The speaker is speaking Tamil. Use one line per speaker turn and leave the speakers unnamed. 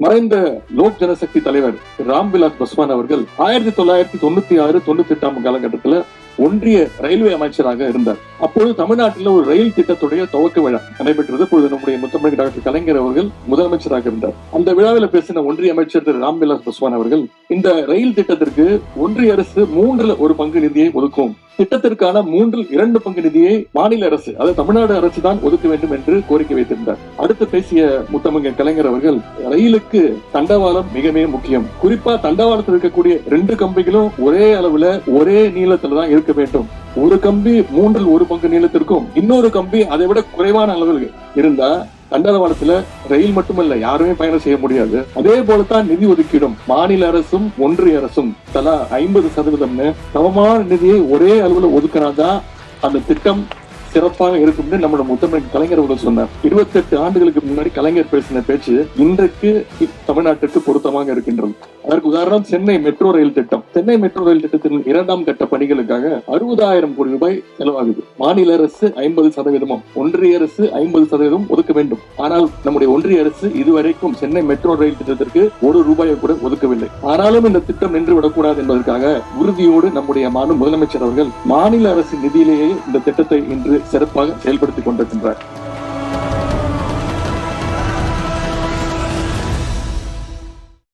மறைந்த லோக் ஜனசக்தி தலைவர் ராம்விலாஸ் பஸ்வான் அவர்கள் ஆயிரத்தி தொள்ளாயிரத்தி தொண்ணூத்தி ஆறு தொண்ணூத்தி எட்டாம் காலகட்டத்தில் ஒன்றிய ரயில்வே அமைச்சராக இருந்தார். அப்போது தமிழ்நாட்டில் ஒரு ரயில் திட்டத்துடைய துவக்க விழா நடைபெற்றது. அப்பொழுது நம்முடைய முத்தமிழ் டாக்டர் கலைஞர் அவர்கள் முதலமைச்சராக இருந்தார். அந்த விழாவில் பேசின ஒன்றிய அமைச்சர் திரு ராம்விலாஸ் பாஸ்வான் அவர்கள் இந்த ரயில் திட்டத்திற்கு ஒன்றிய அரசு மூன்றில் ஒரு பங்கு நிதியை ஒதுக்கும். திட்டத்திற்கான மூன்றில் இரண்டு பங்கு நிதியை மாநில அரசு அதாவது தமிழ்நாடு அரசு தான் ஒதுக்க வேண்டும் என்று கோரிக்கை வைத்திருந்தார். அடுத்து பேசிய முத்தமிழ் கலைஞர் அவர்கள் ரயிலுக்கு தண்டவாளம் மிக மிக முக்கியம். குறிப்பா தண்டவாளத்தில் இருக்கக்கூடிய ரெண்டு கம்பிகளும் ஒரே அளவுல ஒரே நீளத்துல தான் இருக்க வேண்டும். ஒரு கம்பி மூன்றில் ஒரு பங்கு நீளத்திற்கும் இன்னொரு கம்பி அதை விட குறைவான அளவில் இருந்தா தண்டவாளத்துல ரயில் மட்டுமல்ல யாருமே பயணம் செய்ய முடியாது. அதே போலத்தான் நிதி ஒதுக்கீடும். மாநில அரசும் ஒன்றிய அரசும் தலா ஐம்பது சதவீதம்னு சமமான நிதியை ஒரே அளவுல ஒதுக்கினாதான் அந்த திட்டம் சிறப்பாக இருக்கும்னு நம்மளோட முத்தமிழ் கலைஞர் அவர்கள் சொன்னார். இருபத்தி எட்டு ஆண்டுகளுக்கு முன்னாடி கலைஞர் பேசின பேச்சு இன்றைக்கு தமிழ்நாட்டுக்கு பொருத்தமாக இருக்கின்றது. அதற்கு உதாரணம் சென்னை மெட்ரோ ரயில் திட்டம். சென்னை மெட்ரோ ரயில் திட்டத்தின் இரண்டாம் கட்ட பணிகளுக்காக அறுபதாயிரம் கோடி ரூபாய் செலவாகுது. மாநில அரசு ஐம்பது சதவீதமும் ஒன்றிய அரசு ஐம்பது சதவீதம் ஒதுக்க வேண்டும். ஆனால் நம்முடைய ஒன்றிய அரசு இதுவரைக்கும் சென்னை மெட்ரோ ரயில் திட்டத்திற்கு ஒரு ரூபாயை கூட ஒதுக்கவில்லை. ஆனாலும் இந்த திட்டம் நின்று விடக்கூடாது என்பதற்காக உறுதியோடு நம்முடைய மாநில முதலமைச்சர் அவர்கள் மாநில அரசு நிதியிலேயே இந்த திட்டத்தை இன்று சிறப்பாக செயல்படுத்திக் கொண்டிருக்கின்றார்.